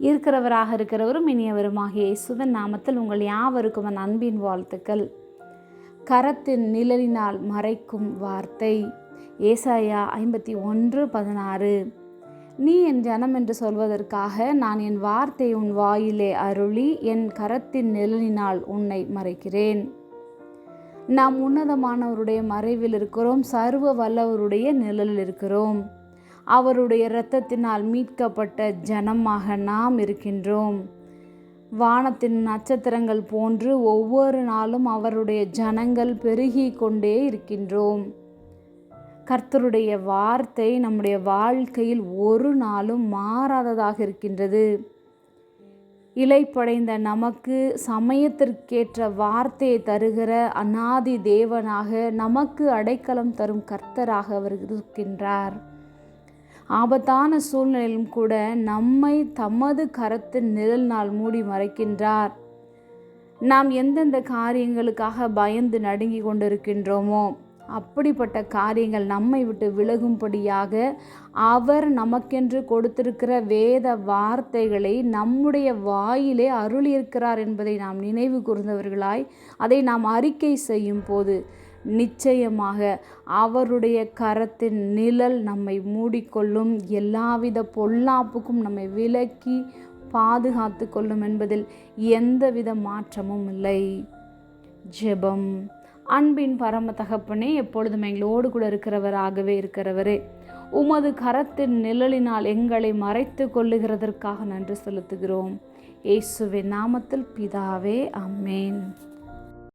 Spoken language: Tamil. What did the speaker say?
இருக்கிறவராக இருக்கிறவரும் இனியவருமாகிய இயேசுவின் நாமத்தில் உங்கள் யாவருக்கும் என் அன்பின் வாழ்த்துக்கள். கரத்தின் நிழலினால் மறைக்கும் வார்த்தை ஏசாயா ஐம்பத்தி ஒன்று பதினாறு. நீ என் ஜனம் என்று சொல்வதற்காக நான் என் வார்த்தை உன் வாயிலே அருளி என் கரத்தின் நிழலினால் உன்னை மறைக்கிறேன். நாம் உன்னதமானவருடைய மறைவில் இருக்கிறோம் சர்வ வல்லவருடைய நிழலில் இருக்கிறோம். அவருடைய இரத்தத்தினால் மீட்கப்பட்ட ஜனமாக நாம் இருக்கின்றோம். வானத்தின் நட்சத்திரங்கள் போன்று ஒவ்வொரு நாளும் அவருடைய ஜனங்கள் பெருகி கொண்டே இருக்கின்றோம். கர்த்தருடைய வார்த்தை நம்முடைய வாழ்க்கையில் ஒரு நாளும் மாறாததாக இருக்கின்றது. இலைப்படைந்த நமக்கு சமயத்திற்கேற்ற வார்த்தையை தருகிற அநாதி தேவனாக நமக்கு அடைக்கலம் தரும் கர்த்தராக அவர் இருக்கின்றார். ஆபத்தான சூழ்நிலையிலும் கூட நம்மை தமது கரத்தின் நிழல்னால் மூடி மறைக்கின்றார். நாம் எந்தெந்த காரியங்களுக்காக பயந்து நடுங்கி கொண்டிருக்கின்றோமோ அப்படிப்பட்ட காரியங்கள் நம்மை விட்டு விலகும்படியாக அவர் நமக்கென்று கொடுத்திருக்கிற வேத வார்த்தைகளை நம்முடைய வாயிலே அருளியிருக்கிறார் என்பதை நாம் நினைவு கூர்ந்தவர்களாய் அதை நாம் அறிக்கை செய்யும் போது நிச்சயமாக அவருடைய கரத்தின் நிழல் நம்மை மூடிக்கொள்ளும். எல்லாவித பொல்லாப்புக்கும் நம்மை விலக்கி பாதுகாத்து கொள்ளும் என்பதில் எந்தவித மாற்றமும் இல்லை. ஜெபம். அன்பின் பரம தகப்பனே எப்பொழுதும் எங்களோடு கூட இருக்கிறவராகவே இருக்கிறவரே உமது கரத்தின் நிழலினால் எங்களை மறைத்து கொள்ளுகிறதற்காக நன்றி செலுத்துகிறோம். இயேசுவின் நாமத்தில் பிதாவே அம்மேன்